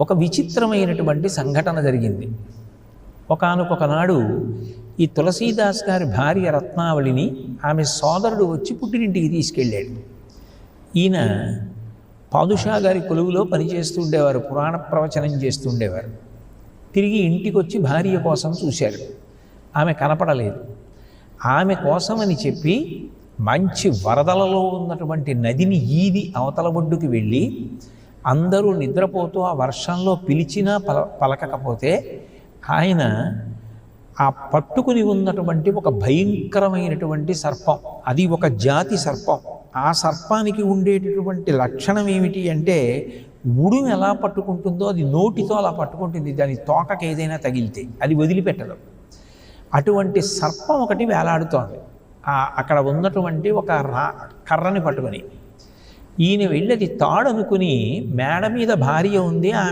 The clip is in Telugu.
ఒక విచిత్రమైనటువంటి సంఘటన జరిగింది. ఒకానొకనాడు ఈ తులసీదాస్ గారి భార్య రత్నావళిని ఆమె సోదరుడు వచ్చి పుట్టినింటికి తీసుకెళ్ళాడు. ఈయన పాదుషా గారి కొలువులో పనిచేస్తుండేవారు పురాణ ప్రవచనం చేస్తుండేవారు తిరిగి ఇంటికి వచ్చి భార్య కోసం చూశారు. ఆమె కనపడలేదు. ఆమె కోసమని చెప్పి మంచి వరదలలో ఉన్నటువంటి నదిని ఈది అవతల ఒడ్డుకి వెళ్ళి అందరూ నిద్రపోతూ ఆ వర్షంలో పిలిచినా పల పలకకపోతే ఆయన ఆ పట్టుకుని ఉన్నటువంటి ఒక భయంకరమైనటువంటి సర్పం. అది ఒక జాతి సర్పం. ఆ సర్పానికి ఉండేటటువంటి లక్షణం ఏమిటి అంటే ఉడుము ఎలా పట్టుకుంటుందో అది నోటితో అలా పట్టుకుంటుంది. దాని తోకకి ఏదైనా తగిలితే అది వదిలిపెట్టదు. అటువంటి సర్పం ఒకటి వేలాడుతోంది. అక్కడ ఉన్నటువంటి ఒక రా కర్రని పట్టుకొని. ఈయన వెళ్ళి అది తాడనుకుని మేడ మీద భార్య ఉంది ఆమె